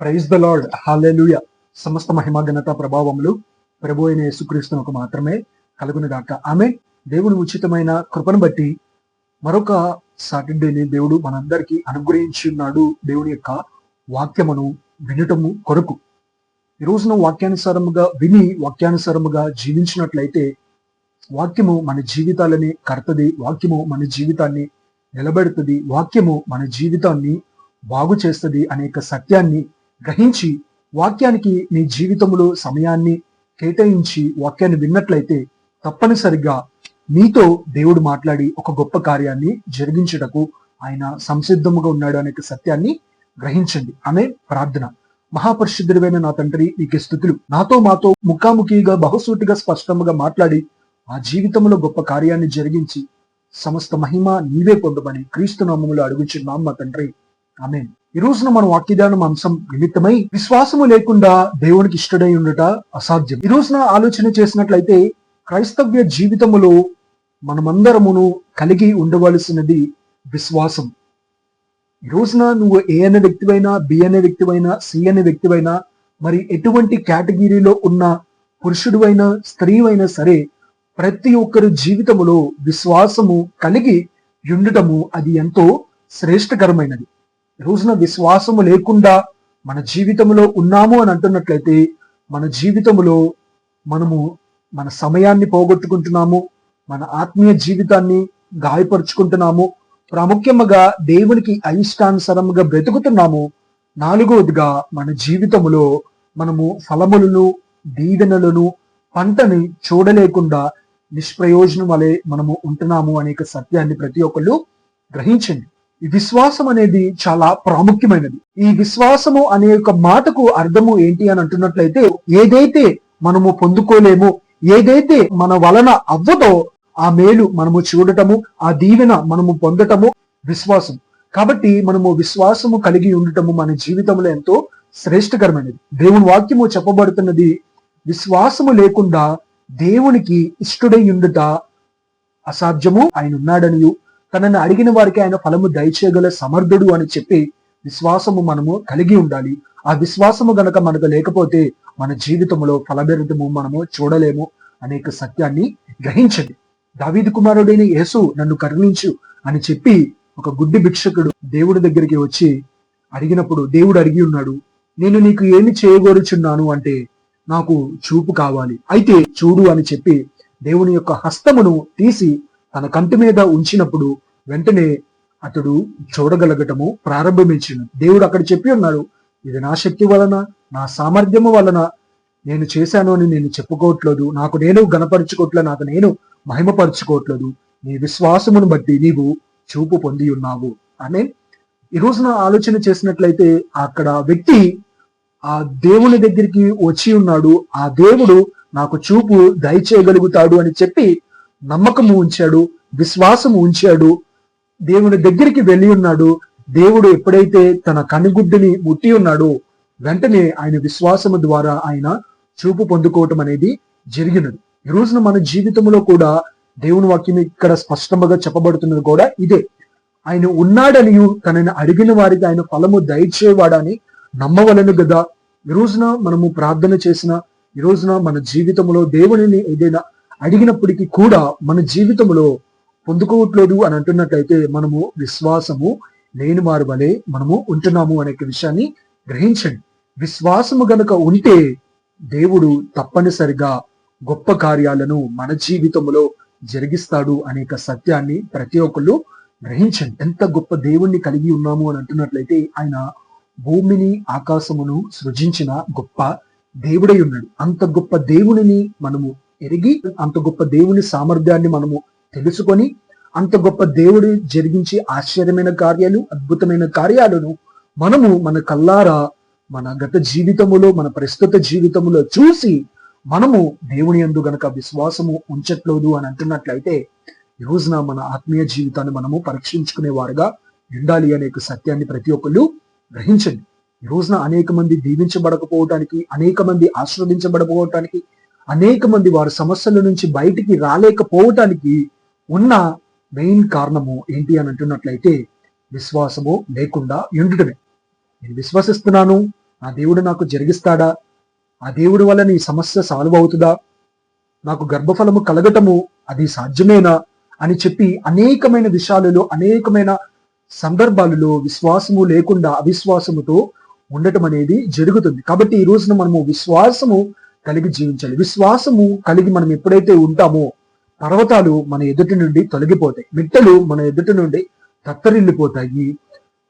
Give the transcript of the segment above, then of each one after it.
Praise the lord hallelujah సమస్త మహిమ ఘనత ప్రభావములు ప్రభు అయిన యేసుక్రీస్తునకు మాత్రమే కలుగునుగాక. ఆమె దేవుని ఉచితమైన కృపను బట్టి మరొక సాటర్డేని దేవుడు మనందరికీ అనుగ్రహించున్నాడు దేవుని యొక్క వాక్యమును వినటము కొరకు. ఈ రోజున వాక్యానుసారముగా విని వాక్యానుసారముగా జీవించినట్లయితే వాక్యము మన జీవితాలని కడతది వాక్యము మన జీవితాన్ని నిలబెడుతుంది వాక్యము మన జీవితాన్ని బాగు చేస్తుంది అనేక సత్యాన్ని గ్రహించి వాక్యానికి నీ జీవితంలో సమయాన్ని కేటాయించి వాక్యాన్ని విన్నట్లయితే తప్పనిసరిగా నీతో దేవుడు మాట్లాడి ఒక గొప్ప కార్యాన్ని జరిగించుటకు ఆయన సంసిద్ధముగా ఉన్నాడు అనే సత్యాన్ని గ్రహించండి. అనే ప్రార్థన. మహాపరిశుద్ధుడైన నా తండ్రి నీకు స్థుతులు. నాతో మాతో ముఖాముఖిగా బహుసూటిగా స్పష్టముగా మాట్లాడి ఆ జీవితంలో గొప్ప కార్యాన్ని జరిగించి సమస్త మహిమ నీవే పొందమని క్రీస్తు నామములు అడుగుచున్నాం మా తండ్రి. ఆమె ఈ రోజున మన వాక్యదానం అంశం నిమిత్తమై విశ్వాసము లేకుండా దేవునికి ఇష్టడై ఉండట అసాధ్యం. ఈ రోజున ఆలోచన చేసినట్లయితే క్రైస్తవ్య జీవితములో మనమందరమును కలిగి ఉండవలసినది విశ్వాసం. ఈ రోజున నువ్వు ఏ అనే వ్యక్తివైనా బి అనే వ్యక్తివైనా సి అనే వ్యక్తివైనా మరి ఎటువంటి కేటగిరీలో ఉన్న పురుషుడు స్త్రీవైనా సరే ప్రతి ఒక్కరి జీవితములో విశ్వాసము కలిగి ఉండటము అది ఎంతో శ్రేష్టకరమైనది. రోజున విశ్వాసము లేకుండా మన జీవితంలో ఉన్నాము అని అంటున్నట్లయితే మన జీవితంలో మనము మన సమయాన్ని పోగొట్టుకుంటున్నాము మన ఆత్మీయ జీవితాన్ని గాయపరుచుకుంటున్నాము ప్రాముఖ్యముగా దేవునికి అయిష్టానుసరముగా బ్రతుకుతున్నాము నాలుగవదిగా మన జీవితములో మనము ఫలములను దీవెనలను పంటని చూడలేకుండా నిష్ప్రయోజనం వలె మనము ఉంటున్నాము అనేక సత్యాన్ని ప్రతి ఒక్కళ్ళు గ్రహించండి. ఈ విశ్వాసం అనేది చాలా ప్రాముఖ్యమైనది. ఈ విశ్వాసము అనే ఒక మాటకు అర్థము ఏంటి అని అంటున్నట్లయితే ఏదైతే మనము పొందుకోలేము ఏదైతే మన వలన అవ్వదో ఆ మేలు మనము చూడటము ఆ దీవెన మనము పొందటము విశ్వాసం. కాబట్టి మనము విశ్వాసము కలిగి ఉండటము మన జీవితంలో ఎంతో శ్రేష్టకరమైనది. దేవుని వాక్యము చెప్పబడుతున్నది విశ్వాసము లేకుండా దేవునికి ఇష్టడై ఉండుట అసాధ్యము ఆయన ఉన్నాడనియు తనని అడిగిన వారికి ఆయన ఫలము దయచేయగల సమర్థుడు అని చెప్పి విశ్వాసము మనము కలిగి ఉండాలి. ఆ విశ్వాసము గనక మనకు లేకపోతే మన జీవితంలో ఫలభరితము మనము చూడలేము అనేక సత్యాన్ని గ్రహించండి. దావీదు కుమారుడైన యేసు నన్ను కరుణించు అని చెప్పి ఒక గుడ్డి భిక్షకుడు దేవుడి దగ్గరికి వచ్చి అడిగినప్పుడు దేవుడు అడిగి ఉన్నాడు నేను నీకు ఏమి చేయగోరుచున్నాను అంటే నాకు చూపు కావాలి. అయితే చూడు అని చెప్పి దేవుని యొక్క హస్తమును తీసి తన కంటి మీద ఉంచినప్పుడు వెంటనే అతడు చూడగలగటము ప్రారంభించింది దేవుడు అక్కడ చెప్పి ఉన్నాడు ఇది నా శక్తి వలన నా సామర్థ్యము వలన నేను చేశాను అని నేను చెప్పుకోవట్లేదు. నాకు నేను గణపరచుకోవట్లేదు నాకు నేను మహిమపరచుకోవట్లేదు. నీ విశ్వాసమును బట్టి నీవు చూపు పొంది ఉన్నావు. అని ఈ రోజున ఆలోచన చేసినట్లయితే అక్కడ వ్యక్తి ఆ దేవుని దగ్గరికి వచ్చి ఉన్నాడు. ఆ దేవుడు నాకు చూపు దయచేయగలుగుతాడు అని చెప్పి నమ్మకము ఉంచాడు విశ్వాసము ఉంచాడు దేవుని దగ్గరికి వెళ్ళి ఉన్నాడు. దేవుడు ఎప్పుడైతే తన కనుగుడ్డుని ముట్టి ఉన్నాడో వెంటనే ఆయన విశ్వాసము ద్వారా ఆయన చూపు పొందుకోవటం అనేది జరిగినది. ఈ రోజున మన జీవితంలో కూడా దేవుని వాక్యం ఇక్కడ స్పష్టంగా చెప్పబడుతున్నది కూడా ఇదే. ఆయన ఉన్నాడని తనని అడిగిన వారికి ఆయన ఫలము దయచేవాడని నమ్మవలను కదా ఈ రోజున మనము ప్రార్థన చేసిన ఈ రోజున మన జీవితంలో దేవునిని ఏదైనా అడిగినప్పటికీ కూడా మన జీవితంలో పొందుకోవట్లేదు అని అంటున్నట్లయితే మనము విశ్వాసము లేని వారి వలె మనము ఉంటున్నాము అనే విషయాన్ని గ్రహించండి. విశ్వాసము గనక ఉంటే దేవుడు తప్పనిసరిగా గొప్ప కార్యాలను మన జీవితంలో జరిగిస్తాడు అనేక సత్యాన్ని ప్రతి ఒక్కళ్ళు గ్రహించండి. ఎంత గొప్ప దేవుణ్ణి కలిగి ఉన్నాము అని అంటున్నట్లయితే ఆయన భూమిని ఆకాశమును సృజించిన గొప్ప దేవుడై ఉన్నాడు. అంత గొప్ప దేవునిని మనము ఎరిగి అంత గొప్ప దేవుని సామర్థ్యాన్ని మనము తెలుసుకొని అంత గొప్ప దేవుడు జరిగించే ఆశ్చర్యమైన కార్యాలు అద్భుతమైన కార్యాలను మనము మన కల్లారా మన గత జీవితములో మన ప్రస్తుత జీవితములో చూసి మనము దేవుని ఎందు గనక విశ్వాసము ఉంచట్లేదు అని అంటున్నట్లయితే ఈ రోజున మన ఆత్మీయ జీవితాన్ని మనము పరీక్షించుకునే వారుగా ఉండాలి అనే సత్యాన్ని ప్రతి ఒక్కళ్ళు గ్రహించండి. ఈ రోజున అనేక మంది దీవించబడకపోవటానికి అనేక మంది ఆస్వాదించబడకపోవటానికి అనేక మంది వారి సమస్యల నుంచి బయటికి రాలేకపోవటానికి ఉన్న మెయిన్ కారణము ఏంటి అని అంటున్నట్లయితే విశ్వాసము లేకుండా ఉండటమే. నేను విశ్వసిస్తున్నాను ఆ దేవుడు నాకు జరిగిస్తాడా ఆ దేవుడి వల్ల నీ సమస్య సాల్వ్ అవుతుందా నాకు గర్భఫలము కలగటము అది సాధ్యమేనా అని చెప్పి అనేకమైన విషయాలలో అనేకమైన సందర్భాలలో విశ్వాసము లేకుండా అవిశ్వాసముతో ఉండటం అనేది జరుగుతుంది. కాబట్టి ఈ రోజున మనము విశ్వాసము కలిగి జీవించాలి. విశ్వాసము కలిగి మనం ఎప్పుడైతే ఉంటామో పర్వతాలు మన ఎదుటి నుండి తొలగిపోతాయి. మిట్టలు మన ఎదుటి నుండి తత్తరిల్లిపోతాయి.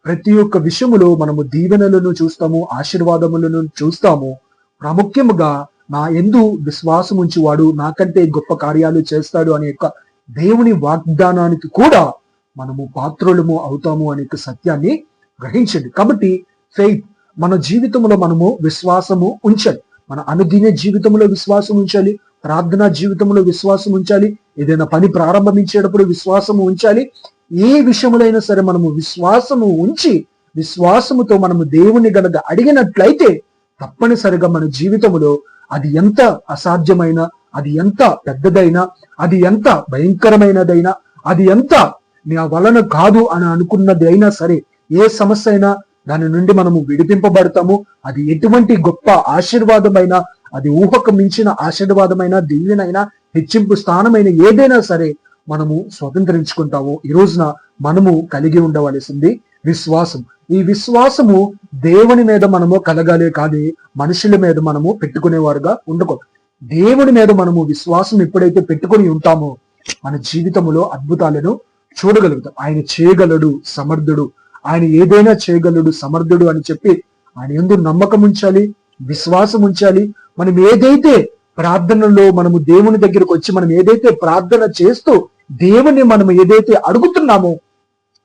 ప్రతి ఒక్క విషయములో మనము దీవెనలను చూస్తాము ఆశీర్వాదములను చూస్తాము. ప్రాముఖ్యముగా నా ఎందు విశ్వాసం ఉంచి వాడు నాకంటే గొప్ప కార్యాలు చేస్తాడు అనే యొక్క దేవుని వాగ్దానానికి కూడా మనము పాత్రులము అవుతాము అనే యొక్క సత్యాన్ని గ్రహించండి. కాబట్టి ఫెయిత్ మన జీవితంలో మనము విశ్వాసము ఉంచాలి. మన అనుదిన జీవితంలో విశ్వాసం ఉంచాలి ప్రార్థనా జీవితంలో విశ్వాసం ఉంచాలి ఏదైనా పని ప్రారంభించేటప్పుడు విశ్వాసము ఉంచాలి. ఏ విషయములైనా సరే మనము విశ్వాసము ఉంచి విశ్వాసముతో మనము దేవుని గనక అడిగినట్లయితే తప్పనిసరిగా మన జీవితంలో అది ఎంత అసాధ్యమైన అది ఎంత పెద్దదైనా అది ఎంత భయంకరమైనదైనా అది ఎంత నా వలన కాదు అని అనుకున్నది అయినా సరే ఏ సమస్య అయినా దాని నుండి మనము విడిపింపబడతాము. అది ఎటువంటి గొప్ప ఆశీర్వాదమైన అది ఊహకు మించిన ఆశీర్వాదమైన దివ్యనైనా హెచ్చింపు స్థానమైన ఏదైనా సరే మనము స్వతంత్రించుకుంటాము. ఈ రోజున మనము కలిగి ఉండవలసింది విశ్వాసం. ఈ విశ్వాసము దేవుని మీద మనము కలగాలి కానీ మనుషుల మీద మనము పెట్టుకునేవారుగా ఉండకూడదు. దేవుని మీద మనము విశ్వాసం ఎప్పుడైతే పెట్టుకొని ఉంటామో మన జీవితంలో అద్భుతాలను చూడగలుగుతాం. ఆయన చేయగలడు సమర్థుడు ఆయన ఏదైనా చేయగలడు సమర్థుడు అని చెప్పి ఆయన ఎందు నమ్మకం ఉంచాలి విశ్వాసం ఉంచాలి. మనం ఏదైతే ప్రార్థనలో మనము దేవుని దగ్గరకు వచ్చి మనం ఏదైతే ప్రార్థన చేస్తూ దేవుని మనం ఏదైతే అడుగుతున్నామో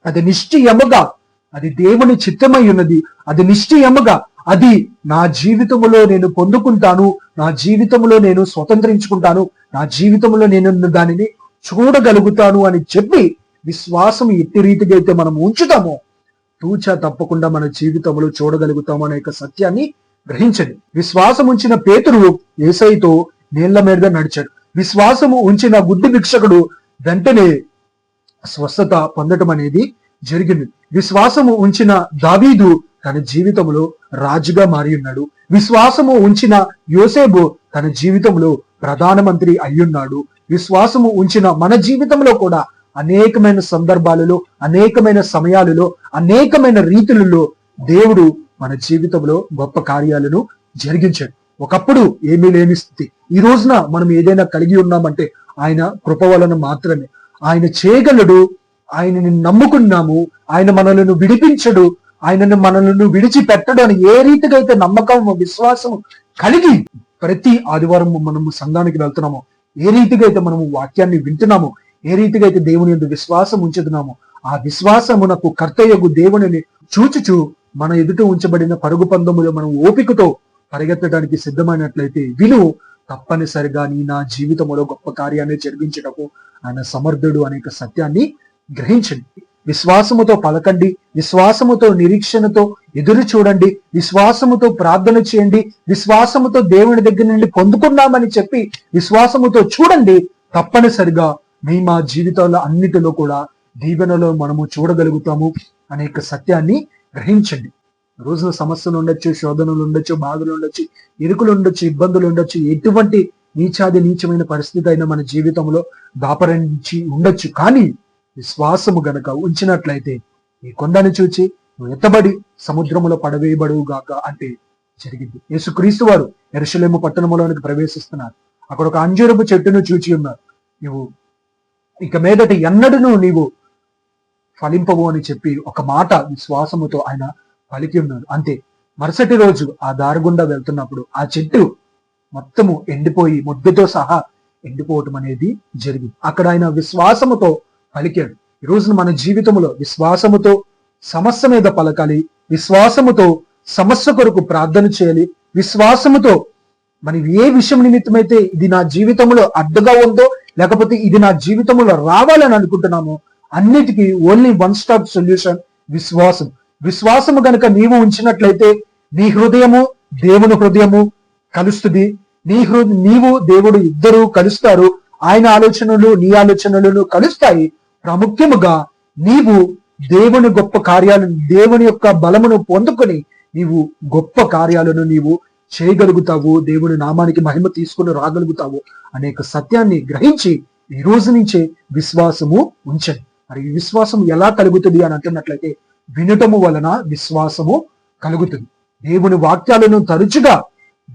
అది నిశ్చయముగా అది దేవుని చిత్తమై ఉన్నది. అది నిశ్చయముగా అది నా జీవితంలో నేను పొందుకుంటాను నా జీవితంలో నేను స్వతంత్రించుకుంటాను నా జీవితంలో నేను దానిని చూడగలుగుతాను అని చెప్పి విశ్వాసం ఎట్టి రీతిగా అయితే మనం ఉంచుతామో తూచా తప్పకుండా మన జీవితంలో చూడగలుగుతాం అనే యొక్క సత్యాన్ని గ్రహించండి. విశ్వాసం ఉంచిన పేతురు ఏసైతో నీళ్ళ మీద నడిచాడు. విశ్వాసము ఉంచిన బుద్ధి భిక్షకుడు వెంటనే స్వస్థత పొందటం అనేది జరిగింది. విశ్వాసము ఉంచిన దావీదు తన జీవితంలో రాజుగా మారి ఉన్నాడు. విశ్వాసము ఉంచిన యోసేబు తన జీవితంలో ప్రధానమంత్రి అయ్యున్నాడు. విశ్వాసము ఉంచిన మన జీవితంలో కూడా అనేకమైన సందర్భాలలో అనేకమైన సమయాలలో అనేకమైన రీతులలో దేవుడు మన జీవితంలో గొప్ప కార్యాలను జరిగించాడు. ఒకప్పుడు ఏమీ లేని స్థితి. ఈ రోజున మనం ఏదైనా కలిగి ఉన్నామంటే ఆయన కృప వలన మాత్రమే. ఆయన చేయగలడు ఆయనని నమ్ముకున్నాము ఆయన మనలను విడిపించడు ఆయనను మనలను విడిచిపెట్టడు అని ఏ రీతిగా అయితే నమ్మకం విశ్వాసం కలిగి ప్రతి ఆదివారం మనము సంఘానికి వెళ్తున్నామో ఏ రీతిగా అయితే మనము వాక్యాన్ని వింటున్నామో ఏ రీతిగా అయితే దేవుని యొక్క విశ్వాసం ఉంచుతున్నామో ఆ విశ్వాసమునకు కర్తయ్యకు దేవునిని చూచుచు మన ఎదుట ఉంచబడిన పరుగు పందములో మనం ఓపికతో పరిగెత్తడానికి సిద్ధమైనట్లయితే విలువ తప్పనిసరిగా నీ నా జీవితంలో గొప్ప కార్యాన్ని జరిగించటకు ఆయన సమర్థుడు అనేక సత్యాన్ని గ్రహించండి. విశ్వాసముతో పలకండి విశ్వాసముతో నిరీక్షణతో ఎదురు చూడండి విశ్వాసముతో ప్రార్థన చేయండి విశ్వాసముతో దేవుని దగ్గర నుండి పొందుకున్నామని చెప్పి విశ్వాసముతో చూడండి తప్పనిసరిగా మీ మా జీవితాల అన్నిటిలో కూడా దీవెనలో మనము చూడగలుగుతాము అనేక సత్యాన్ని గ్రహించండి. రోజున సమస్యలు ఉండొచ్చు శోధనలు ఉండొచ్చు బాధలు ఉండొచ్చు ఇరుకులు ఉండొచ్చు ఇబ్బందులు ఉండొచ్చు ఎటువంటి నీచాది నీచమైన పరిస్థితి అయినా మన జీవితంలో దాపరించి ఉండొచ్చు. కానీ విశ్వాసము గనక ఉంచినట్లయితే ఈ కొండని చూచి నువ్వు ఎత్తబడి సముద్రములో పడవేయబడువు గాక అంటే జరిగింది. యేసుక్రీస్తు వారు ఎరుసలేము పట్టణములోనికి ప్రవేశిస్తున్నారు. అక్కడ ఒక అంజూరపు చెట్టును చూచి ఉన్నారు. నువ్వు ఇక మీదట ఎన్నడూ నీవు ఫలింపవు అని చెప్పి ఒక మాట విశ్వాసముతో ఆయన పలికి ఉన్నాడు. అంతే మరుసటి రోజు ఆ దారుగుండా వెళ్తున్నప్పుడు ఆ చెట్టు మొత్తము ఎండిపోయి ముద్దతో సహా ఎండిపోవటం అనేది జరిగింది. అక్కడ ఆయన విశ్వాసముతో పలికాడు. ఈ రోజున మన జీవితంలో విశ్వాసముతో సమస్య మీద పలకాలి విశ్వాసముతో సమస్య కొరకు ప్రార్థన చేయాలి విశ్వాసముతో మనం ఏ విషయం నిమిత్తమైతే ఇది నా జీవితంలో అడ్డుగా ఉందో లేకపోతే ఇది నా జీవితంలో రావాలని అనుకుంటున్నామో అన్నిటికీ ఓన్లీ వన్ స్టాప్ సొల్యూషన్ విశ్వాసం. విశ్వాసము గనుక నీవు ఉంచినట్లయితే నీ హృదయము దేవుని హృదయము కలుస్తుంది. నీ హృ నీవు దేవుడు ఇద్దరు కలుస్తారు. ఆయన ఆలోచనలు నీ ఆలోచనలను కలుస్తాయి. ప్రాముఖ్యముగా నీవు దేవుని గొప్ప కార్యాలను దేవుని యొక్క బలమును పొందుకొని నీవు గొప్ప కార్యాలను నీవు చేయగలుగుతావు దేవుని నామానికి మహిమ తీసుకుని రాగలుగుతావు అనేక సత్యాన్ని గ్రహించి ఈ రోజు నుంచే విశ్వాసము ఉంచండి. మరి ఈ విశ్వాసం ఎలా కలుగుతుంది అని అంటున్నట్లయితే వినటము వలన విశ్వాసము కలుగుతుంది. దేవుని వాక్యాలను తరచుగా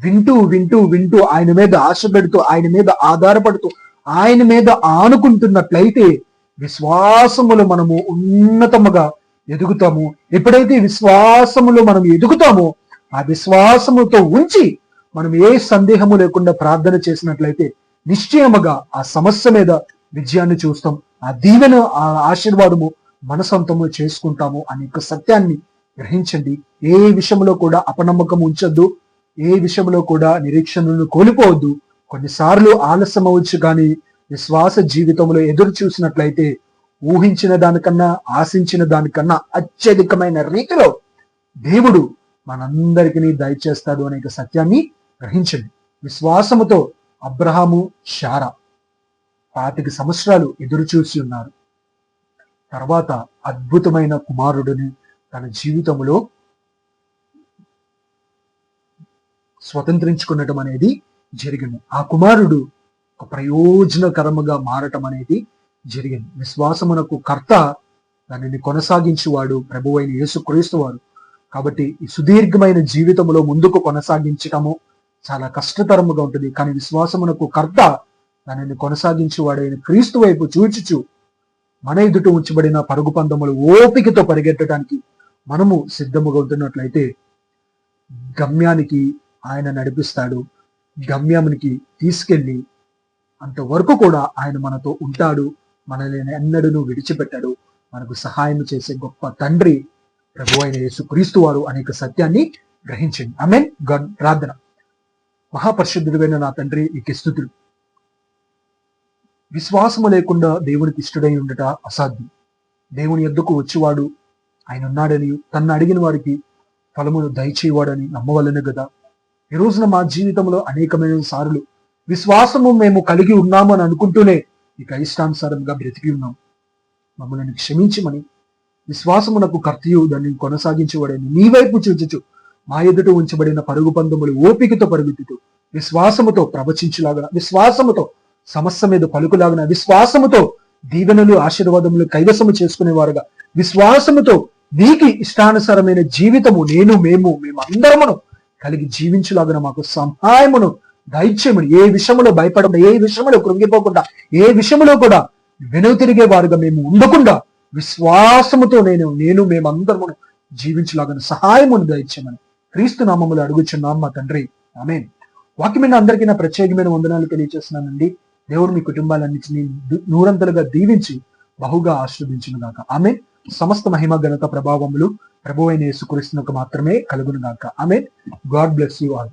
వింటూ వింటూ వింటూ ఆయన మీద ఆశ పెడుతూ ఆయన మీద ఆధారపడుతూ ఆయన మీద ఆనుకుంటున్నట్లయితే విశ్వాసములు మనము ఉన్నతముగా ఎదుగుతాము. ఎప్పుడైతే విశ్వాసములు మనం ఎదుగుతామో ఆ విశ్వాసముతో ఉంచి మనం ఏ సందేహము లేకుండా ప్రార్థన చేసినట్లయితే నిశ్చయముగా ఆ సమస్య మీద విజయాన్ని చూస్తాం. ఆ దీవెన ఆ ఆశీర్వాదము మన సొంతము చేసుకుంటాము అనే సత్యాన్ని గ్రహించండి. ఏ విషయంలో కూడా అపనమ్మకం ఉంచొద్దు. ఏ విషయంలో కూడా నిరీక్షణను కోల్పోవద్దు. కొన్నిసార్లు ఆలస్యం అవ్వచ్చు కానీ విశ్వాస జీవితంలో ఎదురు చూసినట్లయితే ఊహించిన దానికన్నా ఆశించిన దానికన్నా అత్యధికమైన రీతిలో దేవుడు మనందరికీ దయచేస్తాడు అనే ఒక సత్యాన్ని గ్రహించండి. విశ్వాసముతో అబ్రహాము షారా పాతిక సంవత్సరాలు ఎదురు చూసి ఉన్నారు. తర్వాత అద్భుతమైన కుమారుడిని తన జీవితంలో స్వతంత్రించుకునటం అనేది జరిగింది. ఆ కుమారుడు ఒక ప్రయోజనకరముగా మారటం అనేది జరిగింది. విశ్వాసమునకు కర్త దానిని కొనసాగించేవాడు ప్రభు అయిన యేసుక్రీస్తు వాడు కాబట్టి ఈ సుదీర్ఘమైన జీవితంలో ముందుకు కొనసాగించటము చాలా కష్టతరముగా ఉంటుంది. కానీ విశ్వాసమునకు కర్త దానిని కొనసాగించేవాడైన క్రీస్తు వైపు చూచుచు మన ఎదుట ఉంచబడిన పరుగు పందములు ఓపికతో పరిగెట్టడానికి మనము సిద్ధముగా ఉంటున్నట్లయితే గమ్యానికి ఆయన నడిపిస్తాడు. గమ్యానికి తీసుకెళ్ళి అంతవరకు కూడా ఆయన మనతో ఉంటాడు. మనల్ని ఎన్నడూ విడిచిపెట్టాడు. మనకు సహాయం చేసే గొప్ప తండ్రి ప్రభు అయిన యేసుక్రీస్తు వారు అనేక సత్యాన్ని గ్రహించండి. ఆమెన్. ప్రార్థన. మహాపరిశుద్ధుడైన నా తండ్రి ఈ స్థుతులు విశ్వాసము లేకుండా దేవునికి ఇష్టడై ఉండట అసాధ్యం. దేవుని ఎద్దుకు వచ్చేవాడు ఆయన ఉన్నాడని తన్ను అడిగిన వారికి ఫలమును దయచేవాడని నమ్మవలను కదా ఈ రోజున మా జీవితంలో అనేకమైన సార్లు విశ్వాసము మేము కలిగి ఉన్నామని అనుకుంటూనే ఇక ఇష్టానుసారంగా బ్రతికి ఉన్నాం. మమ్మల్ని క్షమించమని విశ్వాసమునకు కర్తయు దాన్ని కొనసాగించేవాడని నీ వైపు చూచుచు. మా ఎదుట ఉంచబడిన పరుగు పందములు ఓపికతో పరుగుతుతూ విశ్వాసముతో ప్రవచించులాగన విశ్వాసముతో సమస్య మీద పలుకులాగన విశ్వాసముతో దీవెనలు ఆశీర్వాదములు కైవసము చేసుకునేవారుగా. విశ్వాసముతో నీకి ఇష్టానుసారమైన జీవితము నేను మేము మేమందరమును కలిగి జీవించులాగన మాకు సహాయమును దైత్యమును ఏ విషయంలో భయపడకుండా ఏ విషయంలో కృంగిపోకుండా ఏ విషయంలో కూడా వెనుతిరిగే వారుగా మేము ఉండకుండా విశ్వాసముతో నేను నేను మేమందరము జీవించలాగను. సహాయమును దయచేయమని క్రీస్తు నామములు అడుగుచున్నాం మా తండ్రి. ఆమె వాక్యమైన అందరికీ నా ప్రత్యేకమైన వందనాలు తెలియజేస్తున్నానండి దేవుడు మీ కుటుంబాలన్నింటినీ నూరంతలుగా దీవించి బహుగా ఆస్వాదించును గాక ఆమె సమస్త మహిమ ఘనత ప్రభావములు ప్రభు అయిన యేసుక్రీస్తునకు మాత్రమే కలుగును గాక ఆమె గాడ్ బ్లెస్ యూ ఆల్.